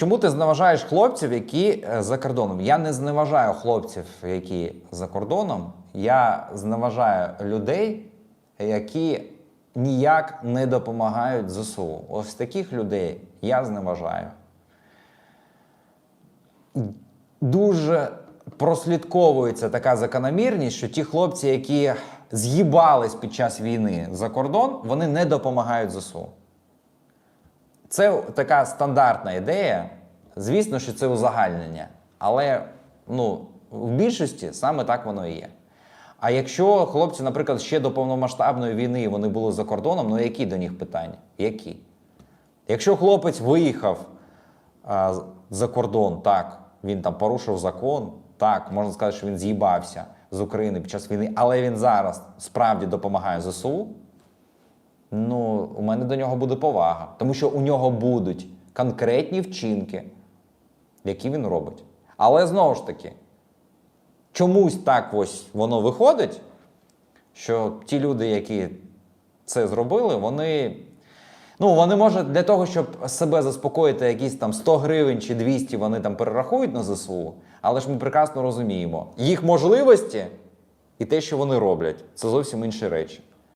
чому ти зневажаєш хлопців, які е, за кордоном? Я не зневажаю хлопців, які за кордоном. Я зневажаю людей, які ніяк не допомагають ЗСУ. Ось таких людей я зневажаю. Дуже прослідковується така закономірність, що ті хлопці, які з'їбались під час війни за кордон, вони не допомагають ЗСУ. Це така стандартна ідея. Звісно, що це узагальнення. Але ну, в більшості саме так воно і є. А якщо хлопці, наприклад, ще до повномасштабної війни вони були за кордоном, ну які до них питання? Які? Якщо хлопець виїхав а, за кордон, так, він там порушив закон, так, можна сказати, що він з'їбався з України під час війни, але він зараз справді допомагає ЗСУ, ну, у мене до нього буде повага. Тому що у нього будуть конкретні вчинки, які він робить. Але знову ж таки, чомусь так ось воно виходить, що ті люди, які це зробили, вони. Ну, вони можуть для того, щоб себе заспокоїти, якісь там 100 гривень чи 200 вони там перерахують на ЗСУ, але ж ми прекрасно розуміємо, їх можливості і те, що вони роблять, це зовсім інші речі.